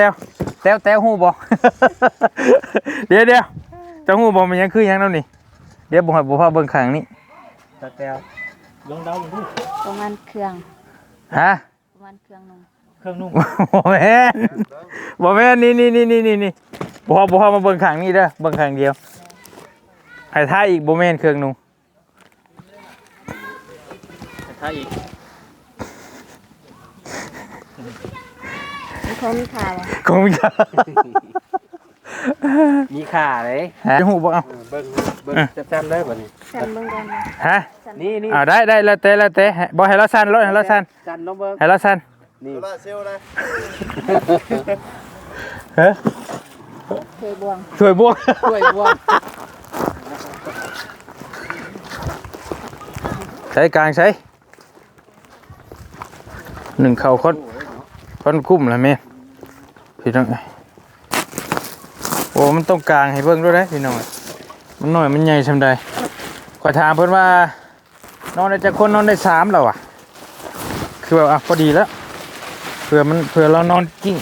ต้วแต้วแต้วฮู้บ่เดี๋ยวเดี๋ยวเจะฮู้บ่มันยังคือหยังแล้วนี่ เดี๋ยวบ่ให้บ่พาเบิ่งข้างนี้ตาแต้วลองเดาดูประมาณเครื่องฮะประมาณเครื่องนึงเครื่องนุ่งบ่แม่นบ่แม่นนี่นี่นี่นี่นี่นี่บ่พอบ่พอมาเบิ่งข้างนี้เด้อเบิ่งข้างเดียวให้ท่าอีกบ่แม่นเครื่องนุ่งถ้าอีก มีเขามีข่าวอะคงมีค่ามีขาเลยฮะฮู้บ่เอาเบิ้งเบิ้งแซ่บๆเลยบ่นี่สั่นเบิ่งก่อนนะฮะสั่นนี่นี่เอาได้ได้แล้วแต่แล้วแต่ให้บ่ให้เราสั่นรถให้เราสั่นจันลองเบิ้งให้เราสั่นนี่เฮ้ยเคยบวงช่วยบวกช่วยบวงใช้กลางใช้หนึ่งเข่าคนคนกุ้มแล้วแม่ พี่น้องเอ้ยโอ้มันต้องกลางให้เบิ่งด้วยนะพี่น้องเอ้ยมันหน่อยมันใหญ่ชำใดขอถามเพิ่นว่านอนได้จักคนนอนได้สามแล้วอะ คือแบบอะพอดีแล้วเผื่อมันเผื่อเรานอนกิ้ง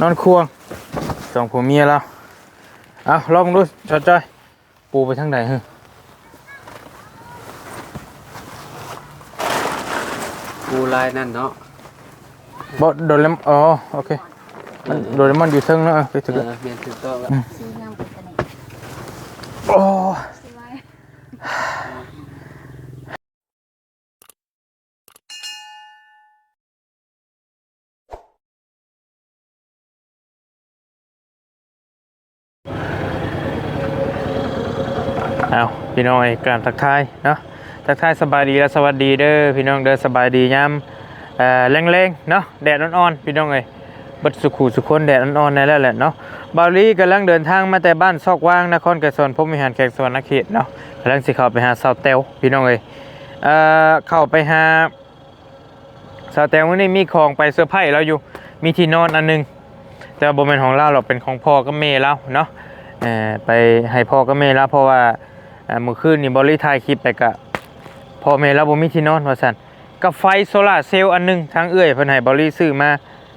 นอนควงสองผัวเมียเราเอาลองดูจอดจ้อยปูไปทางไหนเฮ้กูลายนั่นเนาะบอโดเรมอ๋อโอเค มันโดเรมอนอยู่เทิงเนอะไปเอถึงอเมียนถูกต้องแล้วซีงามเป็นตัวนี้โอ้ซีไว้เอาพี่น้องไอ้การทักทายเนาะทักทายสบายดีและสวัสดีเด้อพี่น้องเด้อสบายดียามเอ่อแรงๆเนาะแดดอ่อนๆพี่น้องเอ้ย บัดสุขุสุคนแดดอ่อนๆนั่นแหละแหละเนาะบาลีกำลังเดินทางมาแต่บ้านซอกว่างนครไกรสนพรมิหารแขกสวรรณเขตเนาะกำลังสิเข้าไปหาสาวเตวพี่น้องเอ้ยเอ่อเข้าไปหาสาวแตงวันนี้มีของไปเซอร์ไพรส์เราอยู่มีที่นอนอันหนึง แต่ว่าบเป็นของเราหรอกเป็นของพ่อกับแม่เราเนาะเอ่อไปให้พ่อกับแม่เราเพราะว่าเอ่อเมื่อคืนนี่บริถ่ายคลิปไปกับพ่อแม่เราบ่มีที่นอนว่าซั่นกับไฟโซลาเซลล์อันหนึงทางเอื้อยเพิ่นให้บริซื้อมา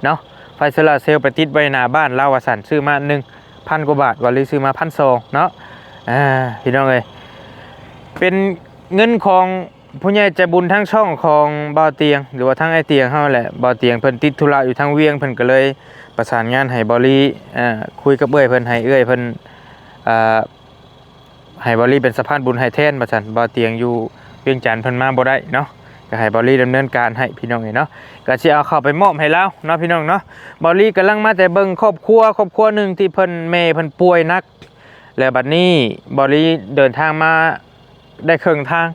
เนาะ ไฟโซลาเซลล์ไปติดไว้หน้าบ้านเราว่าซั่นซื้อมาหนึ่งพันกว่าบาทบริซื้อมาพันสองเนาะอ่าพี่น้องเอ้ยเป็นเงินของผู้ใหญ่ใจบุญทั้งช่องของบ่าเตียง หรือว่าทั้งไอเตียงเฮาแหละบ่าเตียงเพิ่นติดธุระอยู่ทางเวียงเพิ่นก็เลยประสานงานให้บริอ่าคุยกับเอื้อยเพิ่นให้เอื้อยเพิ่นอ่าให้บริเป็นสะพานบุญให้แทนว่าซั่นบ่าเตียงอยู่เวียงจันทน์เพิ่นมาบ่ได้เนาะ ก็ให้บริดำเนินการให้พี่น้องเอ้ยเนาะก็สิเอาเข้าไปมอบให้แล้วเนาะพี่น้องเนาะบริกำลังมาแต่เบิ่งครอบครัวครอบครัวหนึ่งที่เพิ่นแม่เพิ่นป่วยนัก แล้วบัดนี้บริเดินทางมาได้ครึ่งทาง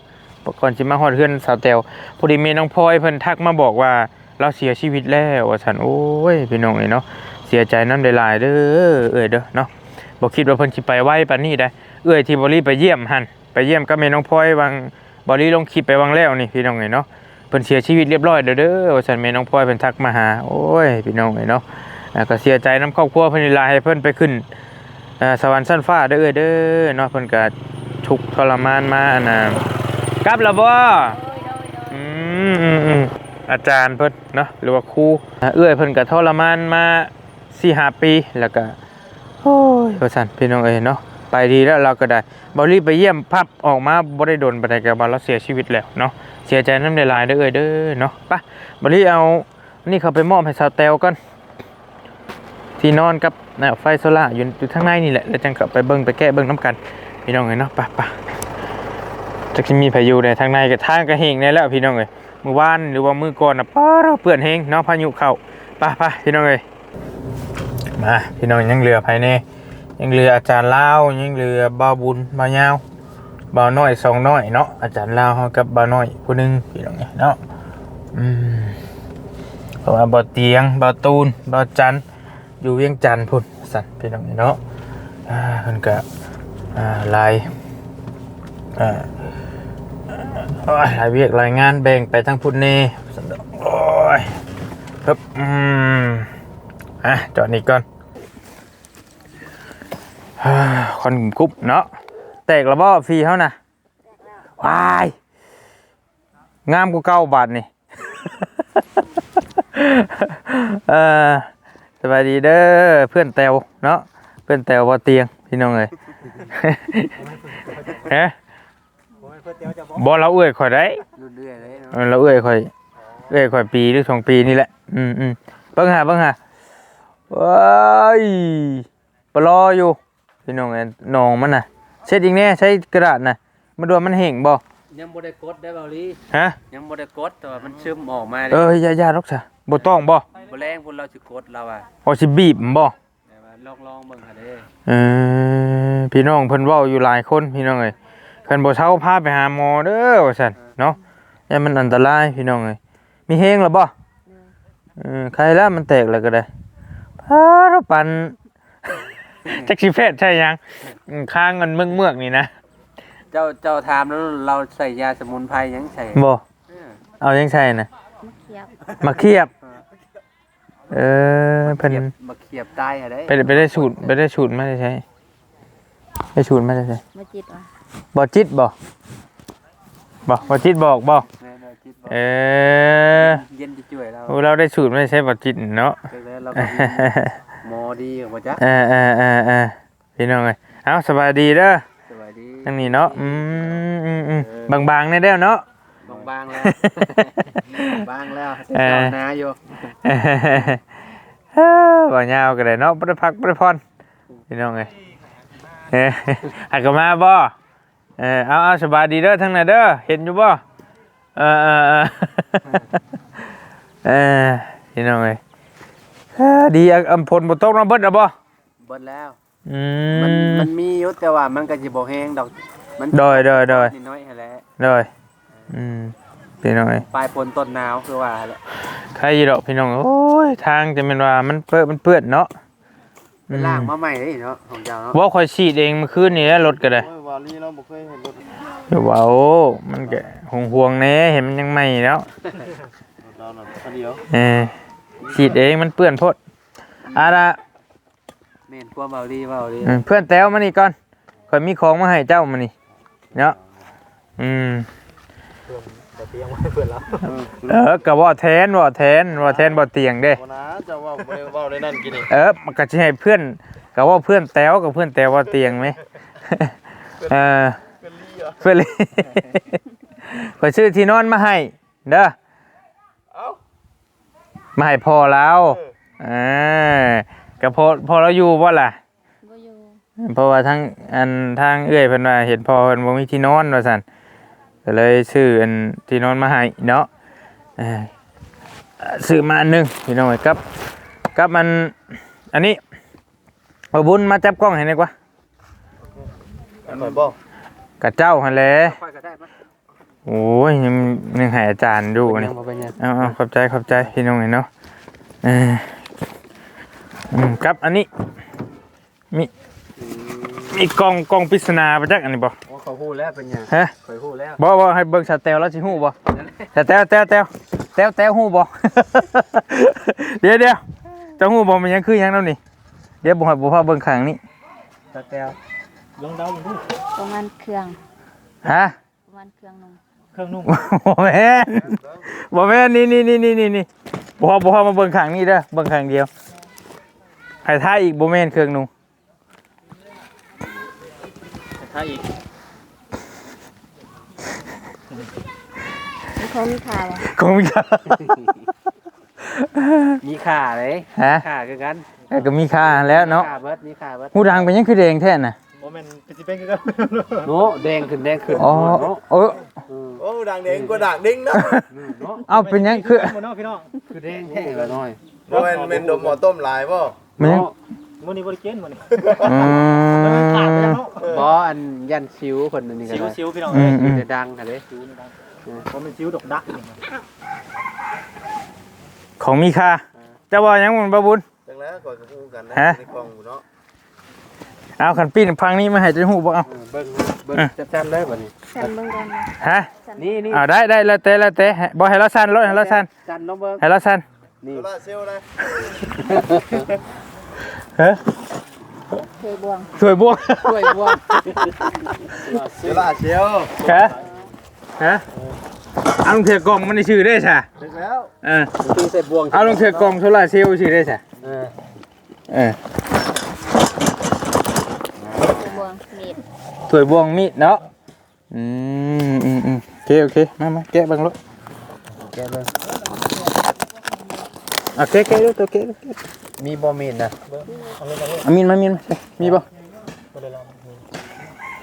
ก่อนจะมาฮอดเฮือนสาวแตวพอดีเมน้องพลอยเพิ่นทักมาบอกว่าเราเสียชีวิตแล้วว่าฉันโอ้ยพี่น้องเอ้ยเนาะเสียใจน้ำได้ลายเด้อเอ้ยเด้อเนาะบ่คิดว่าเพิ่นสิไปไหวปานนี้ได้เอ้ยที่บ่รีไปเยี่ยมหันไปเยี่ยมกับแม่น้องพลอยวัง บ่รีลงคลิปไปวังแล้วนี่พี่น้องเอ้ยเนาะเพิ่นเสียชีวิตเรียบร้อยเด้อเด้อว่าฉันแม่น้องพลอยเพิ่นทักมาหาโอ้ยพี่น้องเอ้ยเนาะก็เสียใจน้ำครอบครัวเพิ่นนี่ลาให้เพิ่นไปขึ้นสวรรค์ชั้นฟ้าเด้อเด้อเนาะเพิ่นก็ทุกทรมานมาอันน่ะกลับแล้วบ่อืมอืออาจารย์เพิ่นเนาะหรือว่าครูเอื้อยเพิ่นก็ทรมานมาสี่ห้าปีแล้วก็โอ้ยว่าซั่นพี่น้องเอ้ยเนาะ ไปดีแล้วเราก็ได้บ่รีบไปเยี่ยมพับออกมาบ่ได้โดนปานใดก็บ่าเราเสียชีวิตแล้วเนาะเสียใจน้ำได้หลายเด้อเอ้ยเด้อเนาะไปบ่รีเอานี่เขาไปมอบให้สาวแตวก่อนที่นอนกับนะไฟโซล่าอยู่อยู่ข้างในนี่แหละแล้วจังกลับไปเบิ่งไปแก้เบิ่งน้ำกันพี่น้องเอ้ยเนาะปไปจะมีพายุในทางในกับทางกระเฮงในแล้วพี่น้องเอ้ยมือวานหรือว่ามือก่อนนะป้าเราเปื่อนเฮงเนาะพายุเข้าป่ะป่ะพี่น้องเอ้ยมาพี่น้องยังเหลือภายใน ยังเหลืออาจารย์เล่ายังเหลือบาบุญบาวยาบาน้อยสองน้อยเนาะอาจารย์เลาเขากับบาน้อยผู้หนึงพี่น้องเอ้ยเนาะอืมเพราะว่าบาเตียงบาตูนบาจันอยู่เวียงจันพุ่นสัตว์พี่น้องเอ้ยเนาะอ่าเพิ่นก็อ่าลายอ่าโอ้ยรายเวียกรายงานแบ่งไปทั้งพุ่นนี่โอ้ยครับอืมอะจอดนี่ก่อน คอนกรุ๊บเนาะแตกระบอฟรีเขานะวายงามกูเก้าบาทนี่เออบายดีเด้อเพื่อนแตวเนาะเพื่อนแตวบ่เตียงพี่น้องเอ้ยเอ๊ะบ่เราเอื้อยข่อยได้เราอเราเอื้อยข่อยเอื้อยข่อยปีหรือสองปีนี่แหละ อืมอืมเบิ่งหาเบิ่งหาว้ายปลออยู่ พี่น้องเอ้ยหนองมันน่ะเช็ดอีกแน่ใช้กระดาษน่ะมาดูว่ามันเห่งบ่ยังบ่ได้กดได้เบาลีฮะ ยังบ่ได้กดแต่ว่ามันซึมออกมาเอออย่าอย่าหรอกจ้ะบ่ต้องบ่บ่แรงพุ่นเราสิกดเราอะเอาสิบีบมันบ่แต่ว่าลองลองๆเบิ่งหาเด้เออพี่น้องเพิ่นเว้าอยู่หลายคนพี่น้องเอ้ยเพิ่นบ่เช่าพาไปหาหมอเด้อว่าซั่นเนาะอย่ามันอันตรายพี่น้องเอ้ยมีเฮงแล้วบ่เออใครแล้วมันแตกแล้วก็ได้พาเราปัน จักสิเพศใช่ยังอืมข้างมันเมือกๆนี่นะเจ้าเจ้าถามแล้วเราใส่ยาสมุนไพรหยังใส่บ่เออเอายังใช่น่ะเขียบมาเคียบ เออเพิ่นเขียบมาเขียบตายหาได้ไปไปได้สูตรไปได้สูตรมาได้ใช้ได้สูตรมาได้ใช้มาจิตว่ะบ่จิตบ่บ่บ่จิตบอกบ่แม่นๆคิดว่าเออเย็นจะช่วยเราโอ้เราได้สูตรไม่ใช่บัตรจิตเนาะจังได๋เราก็มี หมอดีของบ่จ๊ะเออเออเออเออพี่น้องเอ้ยเอาสบายดีเด้อสวัสดีทั้งนี้เนาะอืมอืมอืมบางๆในเด้อเนาะ บางๆแล้ว บางแล้วเออ เจ้าหน้าอยู่เออบ่ยาวก็ได้เนาะบ่ได้พักบ่ได้พรพี่น้องเอ้ยเออหักกนมาบ่เออเอาเอาสบายดีเด้อทั้งนั้นเด้อเห็นอยู่บ่เออเออเออเออพี่น้องเอ้ยเออ ดีอะอำพลบ่ตกมาเบิดอะบ่เบิดแล้วอืมันมมันมีอยู่แต่ว่ามันก็สิบ่แห้งดอกมันโดยโดยโดยนิน้อยหั่นแหละเลยอืมพี่น้องเอ้ยปลายฝนต้นหนาวคือว่าแหละใครอยู่ดอกพี่น้องโอ้ยทางจะเป็นว่ามันเปื้อนมันเปื้อนเนาะไปล้างมาใหม่เด้เนาะของเจ้าเนาะว่าคอยฉีดเองเมื่อคืนนี้แล้วรถก็ได้โอ้ยวาลีเราบ่เคยเห็นรถเดี๋ยวว่าโอ้มันก็ห่วงห่วงๆแน่เห็นมันยังใหม่แล้วเราน่ะคันเดียวเออ ฉีดเองมันเปื้อนโพดเอาละแม่นความเบาดีเบาดีอืมเพื่อนแต้วมานี่ก่อนคอยมีของมาให้เจ้ามานี่เนาะอืมเออกับว่าแทนว่าแทนว่าแทนบ่เตียงเด้บ่นะเจะว่าบ่ได้เว้าได้นั่นกินนี่เออมันก็จะให้เพื่อนก็ว่าเพื่อนแต้วกับเพื่อนแต้วว่าเตียงไหม เออเป็นลี่เหรอเพื่อนเลย ขอชื่อที่นอนมาให้ เด้อเอ้า มาให้พอแล้วอ่าก็พอพอเราอยู่บ่ล่ะบ่อยู่เพราะว่าทั้งอันทางเอื้อยเพิ่นว่าเห็นพอเพิ่นบ่มีที่นอนว่าซั่นก็เลยซื้ออันที่นอนมาให้เนาะเอ่อซื้อมาอันหนึงพี่น้องเอ้ยกับกับมันอันนี้เอาบุญมาจับกล้องให้หน่อยกว่าอันข่อยบ่กับเจ้าหั่นแหละค่อยก็ได้มั้ย โอ้ยยังยังให้อาจารย์ดูเป็นนี่ยังบ่เป็นยังเอาเอาขอบใจขอบใจพี่น้องเอ้ยเนาะเอออืมกับอันนี้มีมีกล่องกล่องปริศนาประจักอันนี้บ่โอ้เขาฮู้แล้วเป็นยังฮะข่อยฮู้แล้วบ่บ่ให้เบิ่งสแตลแล้วสิฮู้บ่สแตลแตลแตลแตลแตลฮู้บ่เดี๋ยวเดี๋ยวจะฮู้บ่มันยังคือหยังแล้วนี่เดี๋ยวบ่ให้บ่พาเบิ่งข้างนี้ตะแก้วประมาณเครื่องฮะประมาณเครื่องนึง บ่แม่นบ่แม่นนี่นี่นี่นี่นี่นี่บ่พาบ่พามาเบิ่งข้างนี้เด้อเบิ่งข้างเดียวให้ทายอีกบ่แม่นเครื่องนุ่งถ้าอีกมีของมีค่าบ่คงมีค่ามีค่าเลยฮะค่าคือกันแต่ก็มีค่าแล้วเนาะค่าเบิดมีค่าเบิดหูดังเป็นหยังคือแดงแท้น่ะ บ่แม่นเป็นสิเป็นคือกันโนแดงขึ้นแดงขึ้นอ๋อโนเออโอ้ดังเด้งกว่าดังดิ้งเนาะโนเอาเป็นหยังคือคือแดงแท้ละน้อยบ่แม่นแม่นดมหมอต้มหลายบ่มันยังมื้อนี้บ่ได้เกณฑ์มื้อนี้อืมบ่อันยันชิวคนอันนี้ก็ซิวได้ซิวพี่น้องอืเอ้ยมอืมจะดังค่ะเด้ซิวนี่ดังบ่แม่นซิวดอกดักนี่นะของมีค่าจะว่าหยังมันบ่บุญจังแล้วก่อนก็ฮู้กันนะฮะในกล่องอยู่เนาะ เอาขันปีนพังนี้มาให้จะหูบ่เอาเออเบิ่งเบิ่งจับๆเลยบัดนี้สั่นเบิ่งก่อนนะฮะสั่นนี่นี่เอาได้ได้แล้วแต่แล้วแต่ให้บ่ให้เราสั่นรถให้เราสั่นจันน้องเบิ่งให้เราสั่นนี่โซล่าเซลล์นะเฮ้ยเคยบวงสวยบวกช่วยบวงโซล่าเซลล์ฮะฮะเอาลงเถือกล่องมันได้ชื่อได้ใช่ถึงแล้วเออคือใส่บวงเอาลงเถือกล่องโซลาร์เซลล์ชื่อได้ใช่เออเออเคยบ วงมีดถ้วยบวงมีดเนาะอืมอืมอืมโอเคโอเคมามาแกะเบังรถแกเบิ่งอะแกะแกะดูตัวแกะดูแกะมีบ่มีดนะเอามีดมามีดมามีบ่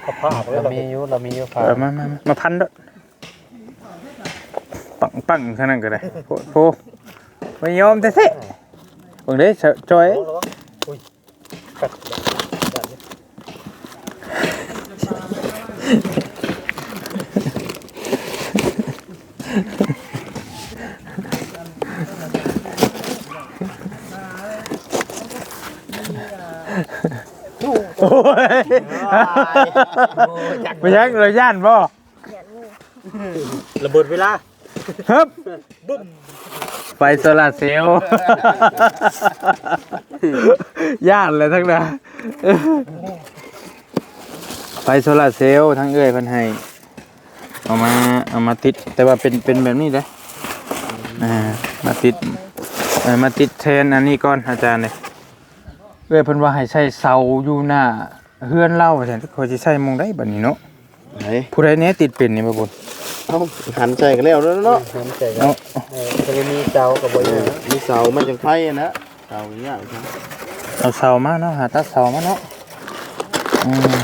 เขาผ้าไปแล้เราวมีอยู่เรามีอยู่เออมามามามาพันด้วยปังปังขนาดนั้นก็ได้โพโพไม่ยอมแต่เซ่เบิ่งเด้เสจอย อุ้ยกัด โอ้ยไม่ยังเราย่านบ่ระเบิดเวลาฮึบไฟโซลาเซลล์ย่านเลยทั้งนั้นไฟโซลาเซลล์ทั้งเอื้อยพันให้เอามาเอามาติดแต่ว่าเป็นเป็นแบบนี้เลยอ่ามาติดมาติดแทนอันนี้ก่อนอาจารย์เลย อ้อยเพิ่นว่าให้ใช้เสาอยู่หน้าเฮือนเล่าอาจารย์เขาสิใช้หมองได้บัดนี้เนาะไหนผู้ใดเนี้ยติดเป็นนี่บ่บุญเอ้าหันใจกันแล้วเนาะน้ำใจกัเอานจะมีเจ้ากับบ่อยู่มีเสามันจังไฟอะนะเสาอย่างเงี้ยครับเอาเสามาเนาะหาตัดเสามาเนาะอืม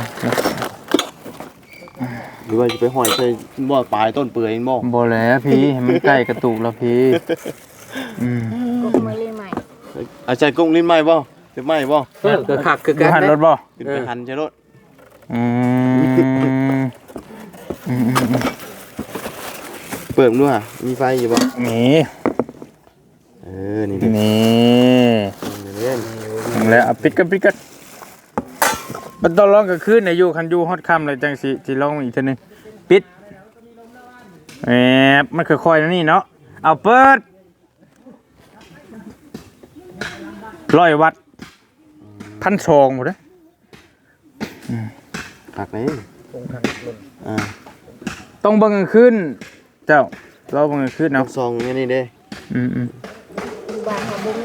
หรือว่าจะไปห้อยใส่บ่ปลายต้นเปื่อยบ่บ่แล้วพี่ให้มันใกล้กระตุกแล้วพี่อืม ก็ไม่เล่นใหม่ เอาใจกุ้งลิ้นไหม้บ่ จะไหม้บ่เออคือคักคือดูกันหันรเด้ถบ่ขึ้นไปหันใช่รถอืมอืมอืมอืมเปิดมันด้วยอะมีไฟอยู่บ่นี่เออนี่นี่นี่เล่นถึงแล้วเอาปิดกันปิดกันมันต้องร้องกับคืนในอยู่คันอยู่ฮอดค่ำเลยจังสิสิร้องอีกเทีนึงปิดแหมมันค่อยๆนะนี่เนาะเอาเปิดร้อยวัตต์ พันสองหมดเลยหักไหนอ่าต้องเบิ่งกลางคืนเจ้า เราเบิ่งกลางคืนน้เนาะซองนี่นี่เด้อืมอืมอยู่บ้านเขาบุ้ง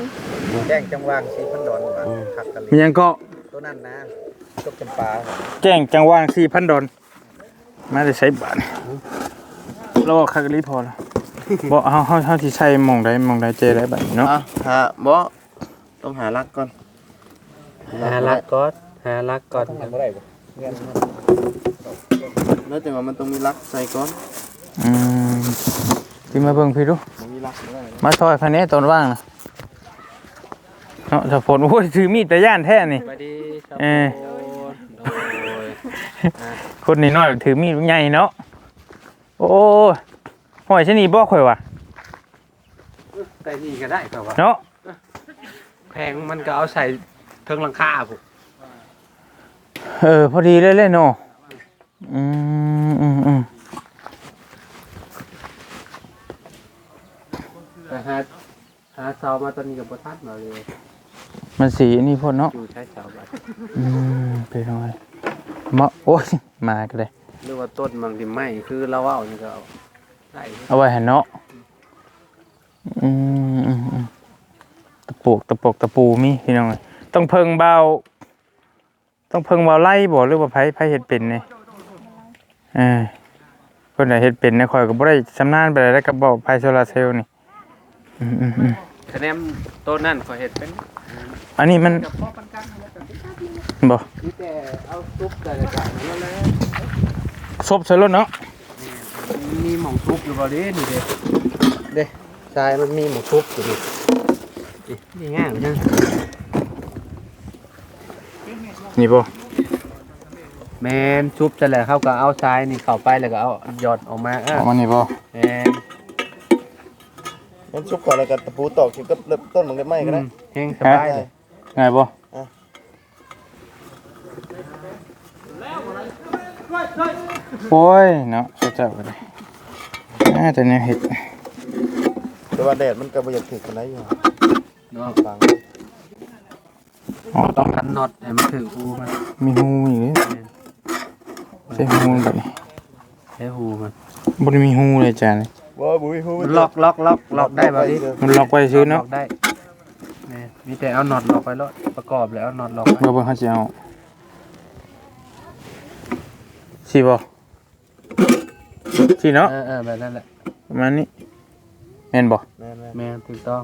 แจ้งจังหวางสีพันดอนว่าคักกันมีหยังก็ตัวนั้นนะจบจำปาแจ้งจังหว่างสี่พันดอลมาได้ใช้บาทเราบอกคากรีพอแล้วบอกเฮาเฮาเฮาที่ใช้หมองใดหมองใดเจได้บัดนี้เนาะอะหาบ่ต้องหารักก่อน หาลักก่อนหาลักก่อนแล้วแต่ว่ามันต้องมีรักใส่ก่อนอืมพี่มาเบิ่งพี่ดูมันมีรักได้มาซอยคันนี้ตอนว่างนะเนาะถ้าฝนโอ้ยถือมีดแต่ย่านแท้นี่ สวัสดีครับเออโอ้ยคนนี้น้อยถือมีดใหญ่เนาะโอ้ยหอยชะนีบ่ข่อยว่ะแต่นี่ก็ได้ครับว่าเนาะแพงมันก็เอาใส่ เทิงหลังคาผมเออ พอดีเลยเลยเนาะอืมอืมอืมแต่หาหาเสามาตอนนี้กับบ่ทันมาเลยมันสีนี่พ่นเนาะอยู่ใช้เสาบัดอืมไปหน่อยมาโอ้ยมาก็ได้หรือว่าต้นบางที่ไม่คือเราเอานี่ก็เอาได้เอาไว้ให้เนาะอืมอืมอืมตะปูกตะปกตะปูมีพี่น้องเอ้ย ต้องเพิงเบาต้องเพิงเบาไล่บ่หรือว่าไผไผเฮ็ดเป็นนี่เออคนไหนเฮ็ดเป็นเนี่ยข่อยก็บ่ได้ชำนาญไปได้กับบ่ไผโซลาร์เซลล์นี่อืมอืมอืมคะแนนต้นนั่นก็เห็ดเป็นอันนี้มันกับพ่อปันกันแล้วกันบ่คือแต่เอาซุปแต่ละกันนั่นแหละซบใส่รถเนาะมีหม่องซุปอยู่บ่เด้นี่เด้เด้ชายมันมีหม่องซุปอยู่นี่นี่นี่ง่ายจัง นี่บ่แมนซุปจะแหละเขาก็เอาทรายนี่เข้าไปแล้วก็เอาหยอดออกมาเออเอามานี่บ่แมนมันชุบก่อนแล้วก็ตะปูตอกเกี่ยวกับเริ่มต้นมันก็ไหม้ก็ได้เฮงสบายเลยไงบ่อะโอ้ยเนาะเขาเจ้าก็ได้น่าจะเนี่ยเฮ็ดแต่ว่าแดดมันก็บ่อยากถึกปานใดอยู่เนาะฟัง อ๋อต้องกันน็อตให้มันถือหูมันมีหูอีกเลยใช่หูแบบนี้ใช้หูมันบ่ได้มีหูเลยจ้านี่บ่บุ้ยฮู้มันล็อกล็อกล็อกล็อกได้บ่ดิมันล็อกไว้ซื้อเนาะล็อกได้แม่นมีแต่เอาน็อตล็อกไว้แล้วประกอบแล้วน็อตล็อกเราเบิ่งเขาจะเอาสิบ่สิเนาะเออเออแบบนั้นแหละประมาณนี้แม่นบ่แม่นแม่นถูกต้อง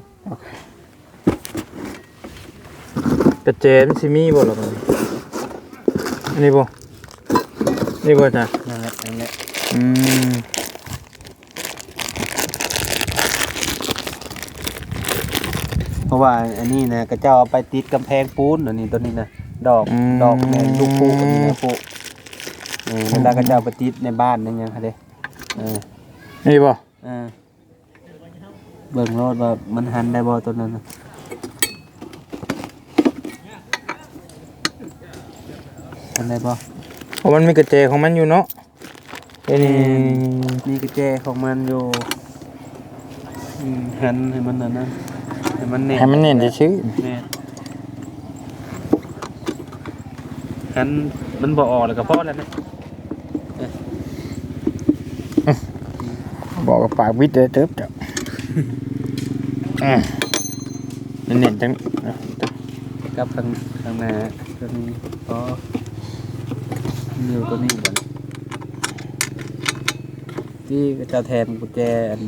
กระเจนสิมีบ่ล่ะบัดนี้อันนี้บ่นี่บ่จ้ะนั่นแหละนั่นแหละอืมเพราะว่าอันนี้นะก็เจ้าเอาไปติดกำแพงปูนอันนี้ตัวนี้นะดอกดอกแม่นลูกปูอันนี้นะปูเออเวลาก็เจ้าไปติดในบ้านนั่นยังค่ะเด้เออนี่บ่เออเบิ่งรถว่ามันหันได้บ่ตัวนั้นน่ะหัน ได้บ่เพราะมันมีกระเจของมันอยู่เนาะเอ้ยนี่มีกุญแจของมันอยู่อืมหันให้มันนั่นนะให้มันแน่นให้มันเน้นซื่อแน่นหันมันบ่ออกแล้วก็พอแล้วนะๆบอกกับปากวิดเด้อเติบจ้ะอืมเน้นๆจังนะกับข้างข้างหน้าตัวนี้พอ นิ้วตัวนี้ก่อนที่ก็จะแทนกุญแจอัน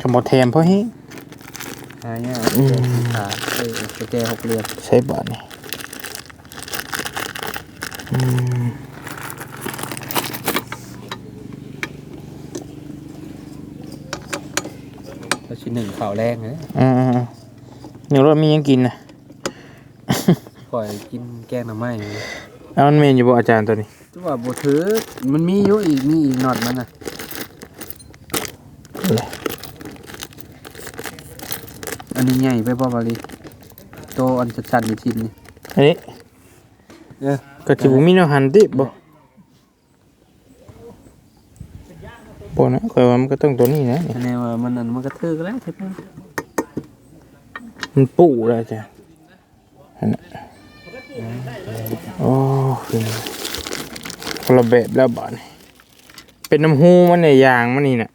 ขโมยแทมเพราะฮิหายากอืมขาเอ้ยกุญแจหกเหลี่ยมใช้บาทนี่อืมตัวชิ้นหนึ่งข่าวแรงนะอืมหนูรถมียังกินนะ ปล่อยกินแกงหน่อไม้เอามันเมนอยู่บ่อาจารย์ตัวนี้ จังว่าบ่ถือมันมีอยู่อีกมีอีกน็อตมันน่ะอันนี้ใหญ่ไปบ่บาลีโตอันชัดๆอยู่ชิ้นนี่อันนี้เออ ก็จิบุมีแนวหันติบ่บ่นะข่อยว่ามันก็ต้องตัวนี้นะนี่อันนี้ว่ามันอันมันก็ถือก็แล้วใช่ปะมันปูแล้วอาจารย์อันนั้นโอ้เป็น คนละแบบแล้วบาดนี่เป็นน้ำหูมันในยยางมันนี่น่ะ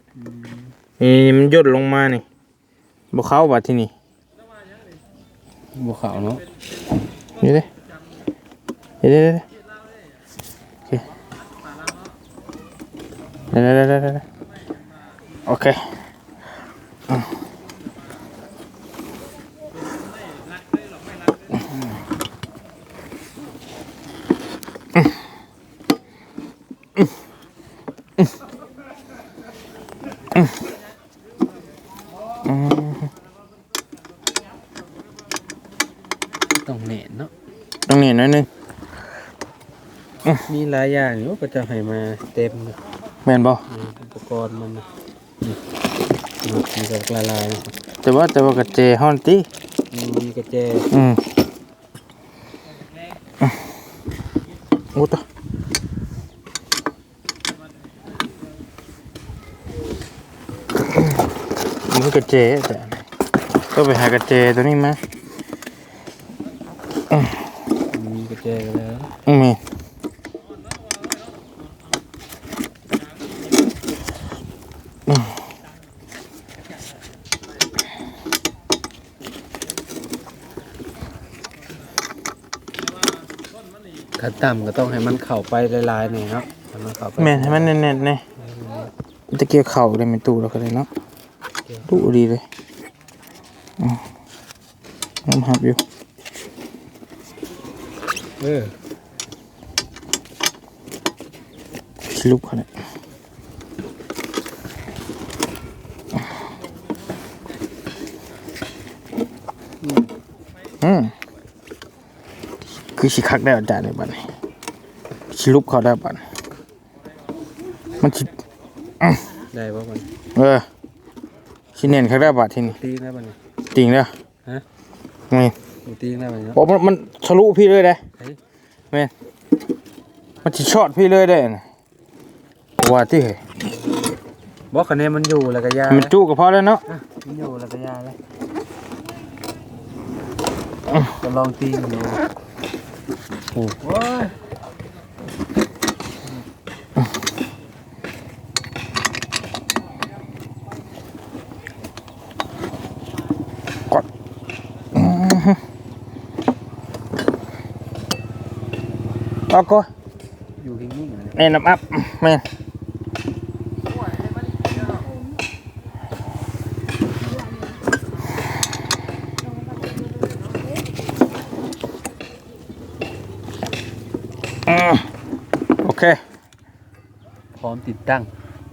นี่มันย่นลงมานี่บ่เข้าบาดที่นี่บ่ขาวเนาะนี่เลยเดี๋ยวเดี๋ยวเดี๋ยวโอเคเดี๋ยวเดี๋ยวเดี๋ยวเดี๋ยวโอเคอะอืม ต้องแหน่นเนาะ ต้องนี่หน่อยหนึง มีหลายอย่างอยู่ก็จะให้มาเต็มเลยแม่นบ่อืมอุปกรณ์มันน่ะนี่มีกับละลายแต่ว่าแต่ว่ากระเจฮ้อนติมีกระแจอืมอะโอ้ตะมันกระเจแต่ก็ไปหากระเจตัวนี้มา มีกระแจก็แล้ว อืมมีอืม ขั้น ต่ำก็ต้องให้มันเข้าไปหลายๆหน่อยเนาะให้มันเข้าไปแม่นให้มันแน่นๆแน่ตะเกียบเข่าเลยเป็นตู้แล้วก็เลยเนาะตู้ดีเลยอืมน้ำหับอยู่เออชิลุกเขาเนี่ยอืม คือชิคักได้อาจารย์ในบัดนี้ชิลุกเขาได้บัดนี้มันชิได้ป่ะมันเออชิเน่นคักได้บัดที่นี่ตีได้ป่ะนี่จริงเด้อฮะนี่มันตีได้ป่ะเนาะโอ้มันมันทะลุพี่เลยได้เฮ้ยแม่นมันชิช็อตพี่เลยได้นะว่าที่เหยบอกคะแนนมันอยู่แล้วก็ยามันจุก็พอแล้วเนาะอะมันอยู่แล้วก็ยาเลยจะลองตีมันดู Ừ. Có ờ, cô. Em nằm áp. Men มติดตั้ง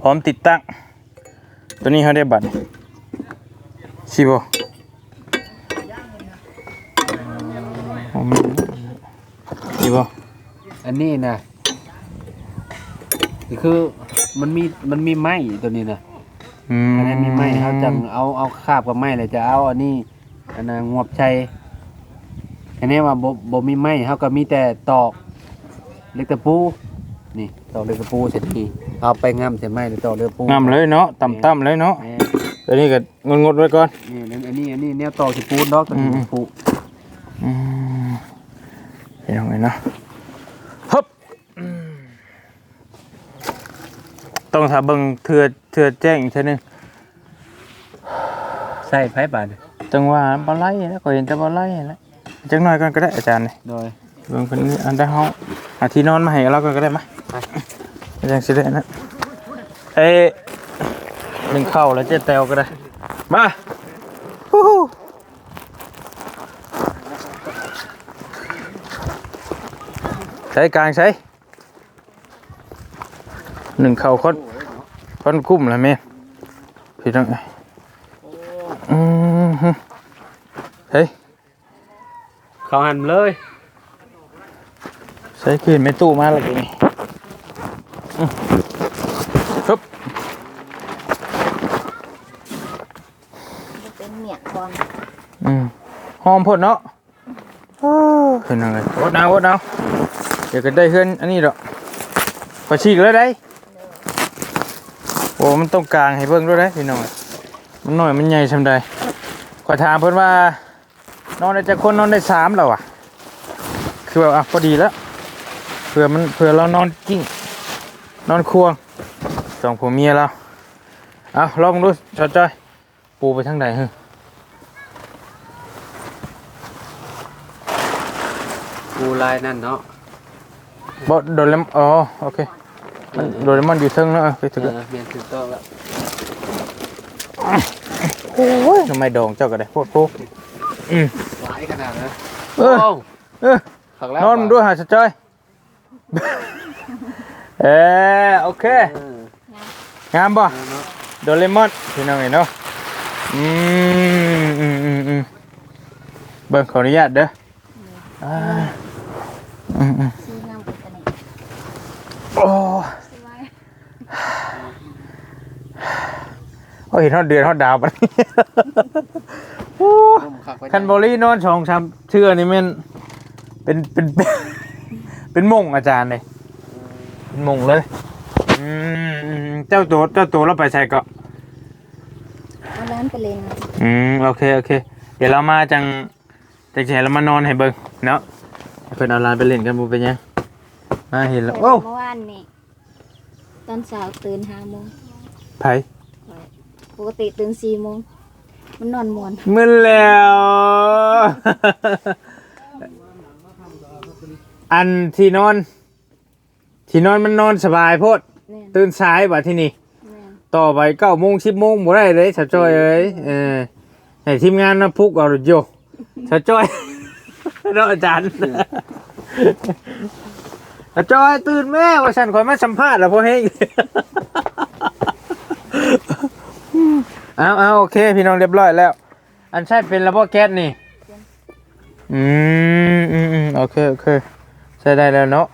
พร้อมติดตั้ง ตัวนี้เขาได้บัตรชิบชิบอันนี้นะนี่คือมันมีมันมีไม้ตัวนี้นะอืมอันนี้มีไม้เขาจังเอาเอาคาบกับไม้เลยจะเอาอันนี้อันนั้นงวบชัยอันนี้ว่าบ่บ่มีไม้เขาก็มีแต่ตอกเล็กตะปูนี่ตอกเล็กตะปูเสร็จนี่ เอาไปงำใส่ไม้แล้วตอกเล็กตะปูงามเลยเนาะต่ำๆเลยเนาะแม่ตัวนี้ก็งดๆไว้ก่อนนี่อันนี้อันนี้แนวตอกตะปูดอกตะอืมปูอืมเห็นยังไงเนาะฮึบอืมต้องถ้าเบิ่งเทือเทือแจ้งอีกเทีนึงใส่ไผบาดจังหวะบอลไล่แล้วก็เห็นแต่บอลไล่แล้วจังหน่อยก่อนก็ได้อาจารย์นี่โดยเบิ่งคนนี้อันได้เฮาอาที่นอนมาให้เราก่อนก็ได้ไหมอาจารย์สิได้นะเอ้ยหนึ่งเข้าแล้วเจ๊แตวก็ได้ มาฮู้ฮู้ใช้กลางใช้หนึ่งเข่าคนคนกุ้มแล้วแม่พี่ต้องไงอืมฮึเฮ้ยเขาหันเลย ใช้คืนไม่ตู้มาแล้วกูนี่ อืมปึ๊บเป็นเมียก่อนอืมหอมพดเนาะโอ้เห็นยังไงอดเอาอดเอาเดี๋ยวก็ได้เฮือนอันนี้ดอกพอฉีกแล้วได้โอ้มันต้องกลางให้เบิ่งด้วยได้พี่น้องมันน้อยมันใหญ่ชำใดขอถามเพิ่นว่านอนได้จะคนนอนได้สามแล้วอะ คือแบบอะพอดีแล้วเผื่อมันเผื่อเรานอนกิ้ง นอนควงสองผัวเมียเราเอาลองดูจอดจอยปูไปทางไหนฮึกูลายนั่นเนาะบอโดนเลมอ๋อโอเคมันโดนเลมอนอยู่เทิงเนอะไปถึงเออเมียนถูกต้องแล้วโอ้ยทำไมดองเจ้าก็ได้โคตรโคตรอืมหลายขนาดนะเออโเออขักแล้วนอนมึงด้วยหาจอดจอย เออโอเคเอองามบ่เออเนาะโดเรมอนพี่น้องเห็นเนาะอืมอืมอืมอืมเบิ่งขออนุญาตเด้ออ่าอืมอืมซื้อน้ำกับกันนี่โอ้โอ้ยเห็นทอดเดือนทอดดาวปะเนี่ยโอ้นุ่มขักไว้คันบอลี่นอนสองชามเชื่อนี่มันเป็นเป็นเป็น เป็นมงอาจารย์เลย เป็นมงเลยอืมอืมเจ้าตัวเจ้าตัวเราไปใส่ก็เอาร้านไปเล่นอืมโอเคโอเค เดี๋ยวเรามาจังจังแฉเรามานอนให้เบิ่งเนาะให้เพิ่นเอาหลานไปเล่นกันบ่เป็นหยังมาเห็นแล้วโอ้เมื่อวานนี่ตอนเช้าตื่นห้าโมงไผปกติตื่นสี่โมงมันนอนมวนมึนแล้ว อันที่นอน ที่นอนมันนอนสบายโพดแม่นตื่นสายบ่ที่นี่ แม่นต่อไปเก้าโมงสิบโมงบ่ได้เลยสาวจ้อยเอ้ยเออให้ทีมงานมาพุกเอาโยสาวจ้อย เนาะอาจารย์สาวจ้อยตื่นแม่ว่าฉันคอยมาสัมภาษณ์แล้วพ่อเฮง เอาเอาโอเค พี่น้องเรียบร้อยแล้ว อันใช่เป็นระบบแก๊สนี่ อืมอืมอืมโอเค โอเค ใช้ได้แล้วเนาะ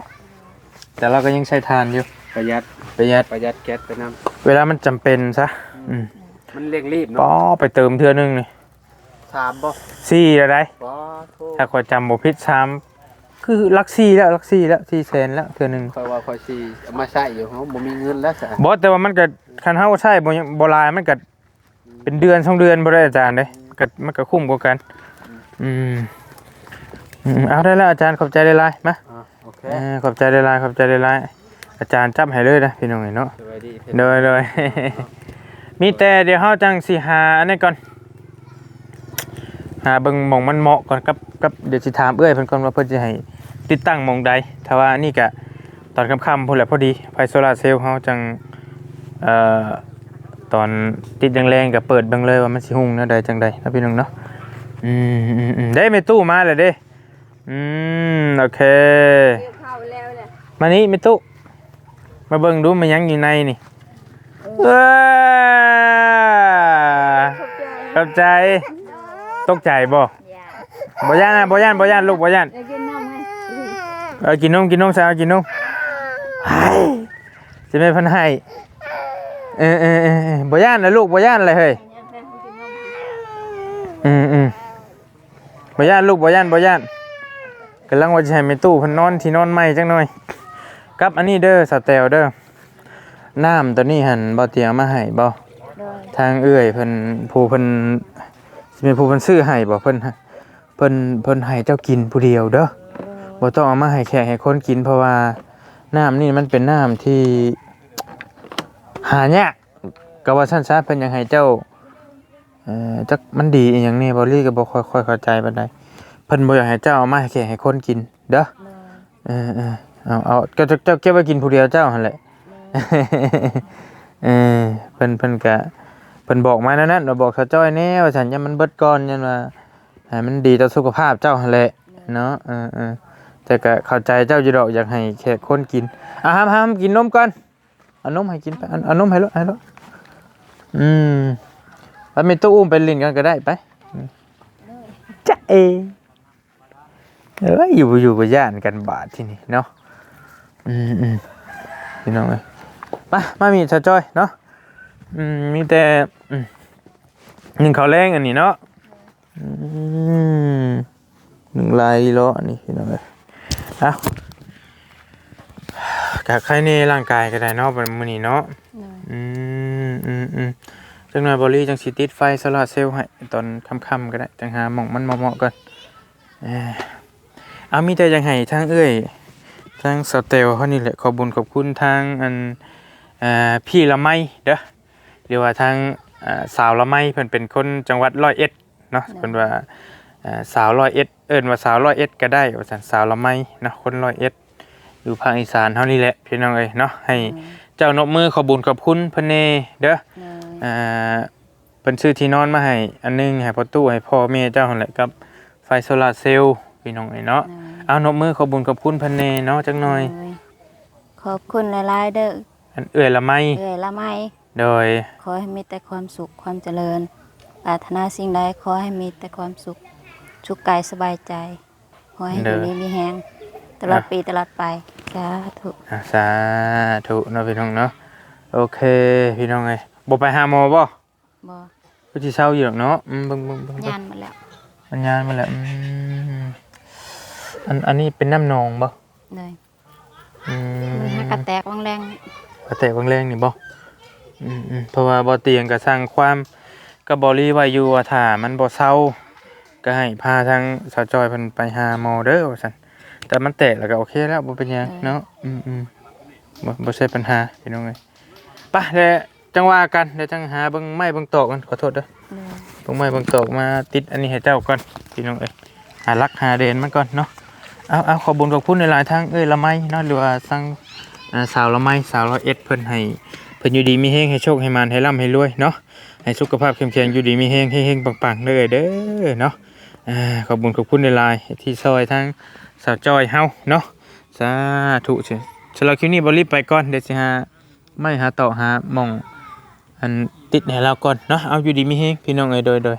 แต่เราก็ยังใช้ทานอยู่ประหยัดประหยัดประหยัดแก๊สไปน้เวลามันจำเป็นซะอืมำมันเร่งรีบป้อเนาะไปเติมเทื่อนึงนี่ถามบ่ซี่อะไรบ่โทษถ้าคอยจำบ่ผิดซ้ำคือลักซี่แล้วลักซี่แล้วซี่แสนแล้วเทื่อนึงคอยว่าคอยสิเอามาใช้อยู่เฮาบ่มีเงินแล้วซะบอแต่ว่ามันก็คันเฮาใช้บ่ยังบ่หลายมันก็เป็นเดือนสองเดือนบ่ได้อาจารย์เด้ก็มันก็คุ้มกว่ากัน อืมอืมเอาได้แล้วอาจารย์ขอบใจหลายๆมา อ่าโอเคเออขอบใจหลายๆขอบใจหลายๆอาจารย์จับให้เลยนะพี่น้องเนาะสวัสดีโดยโดยมีแต่เดี๋ยวเฮาจังสิหาอันนี้ก่อน หาเบิ่งหม่องมันเหมาะก่อนกับกับเดี๋ยวสิถามเอื้อยเพิ่นก่อนว่าเพิ่นสิให้ติดตั้งหมองใดถ้าว่านี่ก็ตอนค่ำๆพุ่นแหละพอดีไฟโซลาร์เซลล์เฮาจังเอ่อตอนติดแรงๆก็เปิดเบิ่งเลยว่ามันสิหุ่งแนวใดจังใดนะพี่น้องเนาะอืมอืมอืมได้ไม่ตู้มาเลยเด้ อืมโอเค เกี่ยวข้าวแล้วแหละมานี่ไม่ตู้มาเบิ่งดูมันยังอยู่ในนี่เอ้อขอบใจเข้าใจ ตกใจบ่อย่าบ่ย่านนะบ่ย่านบ่ย่านลูกบ่ย่านได้กินน้ำไหมเออกินนมกินนมซะเอากินนมไห้สิแม่เพิ่นให้เออเออเออเออบ่ย่านนะลูกบ่ย่านเลยเฮ้ยยังได้กินนมอืมอืมบ่ย่านลูกบ่ย่านบ่ย่าน กำลังว่าจะให้แม่ตู้เพิ่นนอนที่นอนใหม่จังหน่อยกับอันนี้เด้อสแตลเด้อน้ำตัวนี้หั่นบ่เตรียมมาให้บ่โดยทางเอื้อยเพิ่นผู้เพิ่นสิเป็นผู้เพิ่นซื้อให้บ่เพิ่นฮะเพิ่นเพิ่นให้เจ้ากินผู้เดียวเด้อบ่ต้องเอามาให้แขกให้คนกินเพราะว่าน้ำนี่มันเป็นน้ำที่หายากก็ว่าซั่นซะเพิ่นอยากให้เจ้าเอ่อจักมันดีอีหยังนี่บ่ลี่ก็บ่ค่อยค่อยเข้าใจปานใด เพิ่นบ่อยากให้เจ้าเอามาให้แขกให้คนกินเด้อโดยเออเออเอาเอาก็เจ้าเจ้าเก็บไว้กินผู้เดียวเจ้าหั่นแหละเออเพิ่นเพิ่นกะเพิ่นบอกมานั่นนั่นเราบอกเขาจ้อยแน่ว่าฉันยันมันเบิดก่อนยันว่าให้มันดีต่อสุขภาพเจ้าหั่นแหละเนาะเออเออแต่ก็เข้าใจเจ้าอยู่ดอกอยากให้แขกคนกินอะห้ามห้ามกินนมก่อนเอานมให้กินไปเอาเอานมให้ลูกให้ลูกอืมแล้วมีตู้อุ้มไปลินกันก็ได้ไปอืมจ้าเอ เอ้ยอยู่บ่อยู่บ่ย่านกันบาดที่นี่เนาะอืมอืมพี่น้องเอ้ยมามามีชาจ้อยเนาะอืมมีแต่อืมหนึ่งเขาวแรงอันนี้เนาะอืมหนึ่งลายล้ออันนี้พี่น้องเอ้ยเอากะใครในร่างกายก็ได้เนาะเป็นมือนี้เนาะโดยอืมอืมอืมจังหน่อยบอลี่จังสิติดไฟโซลาร์เซลล์ให้ตอนค่ำๆก็ได้จังหาหม่องมันเหมาะๆก่อน เอ้ยเอามีแต่ยังให้ทางเอ้ยทางสเตลเขานี่แหละขอบุญขอบคุณทางอันเอ่อพี่ละไมเด้อหรือว่าทางเอ่อสาวละไมเพิ่นเป็นคนจังหวัดร้อยเอ็ดเนาะเพิ่นว่าเอ่อสาวร้อยเอ็ดเอิ้นว่าสาวร้อยเอ็ดก็ได้ว่าซั่นสาวละไมเนาะคนร้อยเอ็ดอยู่ภาคอีสานเฮานี่แหละพี่น้องเอ้ยเนาะให้เจ้านกมือขอบุญขอบคุณเพิ่นเน่เด้อโดยอ่าเพิ่นซื้อที่นอนมาให้อันหนึงให้พ่อตู้ให้พ่อแม่เจ้าหั่นแหละกับไฟโซลาร์เซลล์พี่น้องไอ้เนาะโดย เอานกมือขอบุญขอบคุณเพิ่นเน่เนาะจักหน่อย โดขอบคุณหลายๆเด้ออันเอื้อยละไมเอื้อยละไมโดย ขอให้มีแต่ความสุขความเจริญปรารถนาสิ่งใดขอให้มีแต่ความสุขสุขกายสบายใจ ขอให้อยู่ดีมีแฮงตลอดปีตลอดไปสาธุอะสาธุเนาะพี่น้องเนาะโอเคพี่น้องเอ้ยบ่ไปหาหมอบ่บ่ก็สิเช้าอยู่ดอกเนาะอืมเบิ่งเบิ่งเบิ่งยานมาแล้ว มันยานมาแล้วอืม อันอันนี้เป็นน้ำหนองบ่เลยอืมมือหักกระแตกแรงกระแตกบางแรงนี่บ่อืมอืมเพราะว่าบ่เตียงก็สร้างความก็บ่รีไว้อยู่ว่าถ้ามันบ่เซาก็ให้พาทางสาวจอยเพิ่นไปหาหมอเด้อว่าซั่นแต่มันแตกแล้วก็โอเคแล้วบ่เป็นหยังเนาะอืมอืมบ่บ่ใช่ปัญหาพี่น้องเอ้ยไปเดี๋ยวจังว่ากันเดี๋ยวจังหาเบิ่งไม้เบิ่งตอกกันขอโทษเด้อๆเลยเบิ่งไม้เบิ่งตอกมาติดอันนี้ให้เจ้าก่อนพี่น้องเอ้ยหาลักหาเดนมันก่อนเนาะ เอาเอาขอบุญขอบคุณหลายๆทางเอ้ยละไมเนาะหรือว่าทางอ่าสาวละไมสาวร้อยเอ็ดเพิ่นให้เพิ่นอยู่ดีมีเฮงให้โชคให้มานให้ร่ำให้รวยเนาะให้สุขภาพเข้มแข็งอยู่ดีมีเฮงให้เฮงปังๆเลยเด้อเนาะขอบคุญขอบคุณในลน์ที่ซอยทั้งสาวจอยเฮาเนาะสาธุเชิญสำหรับคลิปนี้บริบไปก่อนเดี๋ยวสิหาไม่หาต่อหามองอันติดให้เราก่อนเนาะเอาอยู่ดีมีเฮงพี่น้องเอ้ยโดยโดย